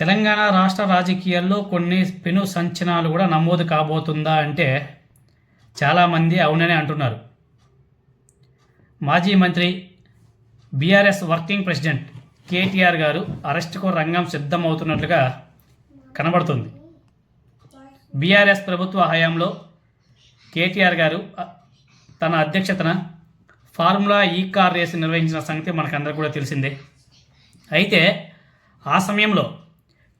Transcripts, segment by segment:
తెలంగాణ రాష్ట్ర రాజకీయాల్లో కొన్ని పెను సంచనాలు కూడా నమోదు కాబోతుందా అంటే చాలామంది అవుననే అంటున్నారు. మాజీ మంత్రి బీఆర్ఎస్ వర్కింగ్ ప్రెసిడెంట్ కేటీఆర్ గారు అరెస్టుకు రంగం సిద్ధమవుతున్నట్లుగా కనబడుతుంది. బీఆర్ఎస్ ప్రభుత్వ హయాంలో కేటీఆర్ గారు తన అధ్యక్షతన ఫార్ములా ఈ కార్ రేసు నిర్వహించిన సంగతి మనకందరికీ కూడా తెలిసిందే. అయితే ఆ సమయంలో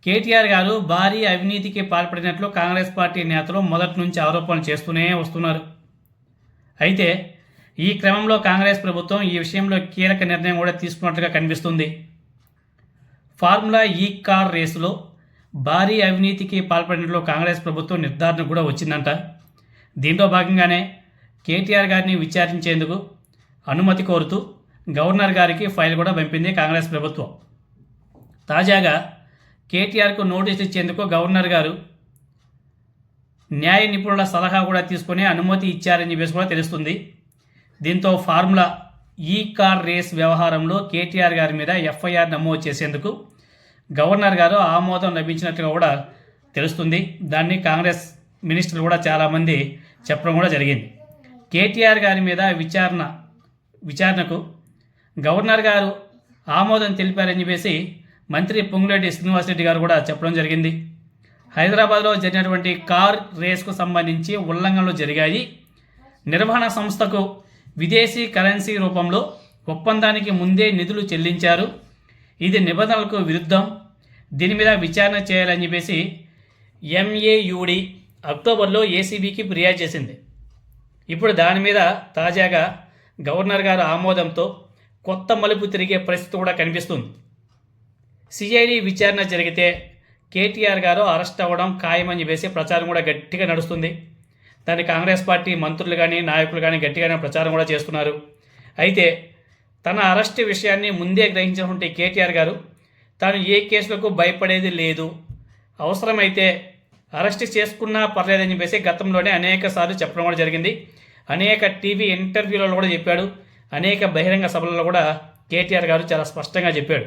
కేటీఆర్ గారు భారీ అవినీతికి పాల్పడినట్లు కాంగ్రెస్ పార్టీ నేతలు మొదటి నుంచి ఆరోపణలు చేస్తూనే వస్తున్నారు. అయితే ఈ క్రమంలో కాంగ్రెస్ ప్రభుత్వం ఈ విషయంలో కీలక నిర్ణయం కూడా తీసుకున్నట్లుగా కనిపిస్తుంది. ఫార్ములా ఈ కార్ రేసులో భారీ అవినీతికి పాల్పడినట్లు కాంగ్రెస్ ప్రభుత్వం నిర్ధారణ కూడా వచ్చిందంట. దీంట్లో భాగంగానే కేటీఆర్ గారిని విచారించేందుకు అనుమతి కోరుతూ గవర్నర్ గారికి ఫైల్ కూడా పంపింది కాంగ్రెస్ ప్రభుత్వం. తాజాగా కేటీఆర్కు నోటీసులు ఇచ్చేందుకు గవర్నర్ గారు న్యాయ నిపుణుల సలహా కూడా తీసుకుని అనుమతి ఇచ్చారని చెప్పేసి కూడా తెలుస్తుంది. దీంతో ఫార్ములా ఈ కార్ రేస్ వ్యవహారంలో కేటీఆర్ గారి మీద ఎఫ్ఐఆర్ నమోదు చేసేందుకు గవర్నర్ గారు ఆమోదం లభించినట్టుగా కూడా తెలుస్తుంది. దాన్ని కాంగ్రెస్ మినిస్టర్లు కూడా చాలామంది చెప్పడం కూడా జరిగింది. కేటీఆర్ గారి మీద విచారణ విచారణకు గవర్నర్ గారు ఆమోదం తెలిపారని చెప్పేసి మంత్రి పొంగులేటి శ్రీనివాసరెడ్డి గారు కూడా చెప్పడం జరిగింది. హైదరాబాద్లో జరిగినటువంటి కార్ రేస్కు సంబంధించి ఉల్లంఘనలు జరిగాయి. నిర్వహణ సంస్థకు విదేశీ కరెన్సీ రూపంలో ఒప్పందానికి ముందే నిధులు చెల్లించారు. ఇది నిబంధనలకు విరుద్ధం. దీని మీద విచారణ చేయాలని చెప్పేసి ఎంఏయుడి అక్టోబర్లో ఏసీబీకి ఫిర్యాదు చేసింది. ఇప్పుడు దాని మీద తాజాగా గవర్నర్ గారు ఆమోదంతో కొత్త మలుపు తిరిగే పరిస్థితి కూడా కనిపిస్తుంది. సిఐడి విచారణ జరిగితే కేటీఆర్ గారు అరెస్ట్ అవ్వడం ఖాయమని చెప్పేసి ప్రచారం కూడా గట్టిగా నడుస్తుంది. దాన్ని కాంగ్రెస్ పార్టీ మంత్రులు కానీ నాయకులు కానీ గట్టిగానే ప్రచారం కూడా చేస్తున్నారు. అయితే తన అరెస్ట్ విషయాన్ని ముందే గ్రహించినటువంటి కేటీఆర్ గారు తాను ఏ కేసులకు భయపడేది లేదు. అవసరమైతే అరెస్ట్ చేసుకున్నా పర్లేదని చెప్పేసి గతంలోనే అనేక సార్లు చెప్పడం కూడా జరిగింది. అనేక టీవీ ఇంటర్వ్యూలలో కూడా చెప్పాడు. అనేక బహిరంగ సభలలో కూడా కేటీఆర్ గారు చాలా స్పష్టంగా చెప్పాడు.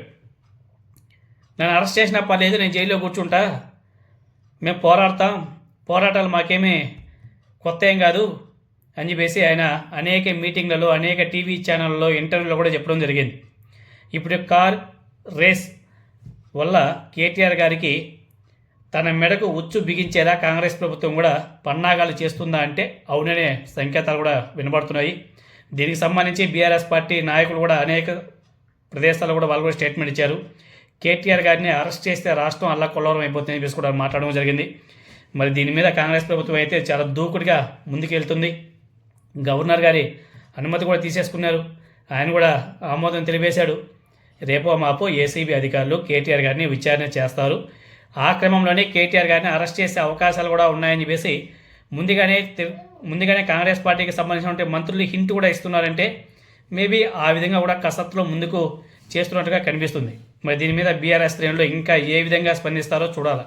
నన్ను అరెస్ట్ చేసినా పర్లేదు నేను జైల్లో కూర్చుంటా. మేము పోరాడతాం. పోరాటాలు మాకేమీ కొత్త ఏం కాదు అని చెప్పేసి ఆయన అనేక మీటింగ్లలో అనేక టీవీ ఛానళ్ళలో ఇంటర్వ్యూలో కూడా చెప్పడం జరిగింది. ఇప్పుడు కార్ రేస్ వల్ల కేటీఆర్ గారికి తన మెడకు ఉచ్చు బిగించేలా కాంగ్రెస్ ప్రభుత్వం కూడా పన్నాగాలు చేస్తుందా అంటే అవుననే సంకేతాలు కూడా వినబడుతున్నాయి. దీనికి సంబంధించి బీఆర్ఎస్ పార్టీ నాయకులు కూడా అనేక ప్రదేశాల్లో కూడా వాళ్ళు కూడా స్టేట్మెంట్ ఇచ్చారు. కేటీఆర్ గారిని అరెస్ట్ చేస్తే రాష్ట్రం అల్లకొల్లవరం అయిపోతుందని చెప్పేసి కూడా మాట్లాడడం జరిగింది. మరి దీని మీద కాంగ్రెస్ ప్రభుత్వం అయితే చాలా దూకుడుగా ముందుకెళ్తుంది. గవర్నర్ గారి అనుమతి కూడా తీసేసుకున్నారు. ఆయన కూడా ఆమోదం తెలిపేశాడు. రేపో మాపో ఏసీబీ అధికారులు కేటీఆర్ గారిని విచారణ చేస్తారు. ఆ క్రమంలోనే కేటీఆర్ గారిని అరెస్ట్ చేసే అవకాశాలు కూడా ఉన్నాయని చెప్పేసి ముందుగానే ముందుగానే కాంగ్రెస్ పార్టీకి సంబంధించినటువంటి మంత్రులు హింట్ కూడా ఇస్తున్నారంటే మేబీ ఆ విధంగా కూడా కసరత్తులో ముందుకు చేస్తున్నట్టుగా కనిపిస్తుంది. మరి దీని మీద బీఆర్ఎస్ శ్రేణులు ఇంకా ఏ విధంగా స్పందిస్తారో చూడాలి.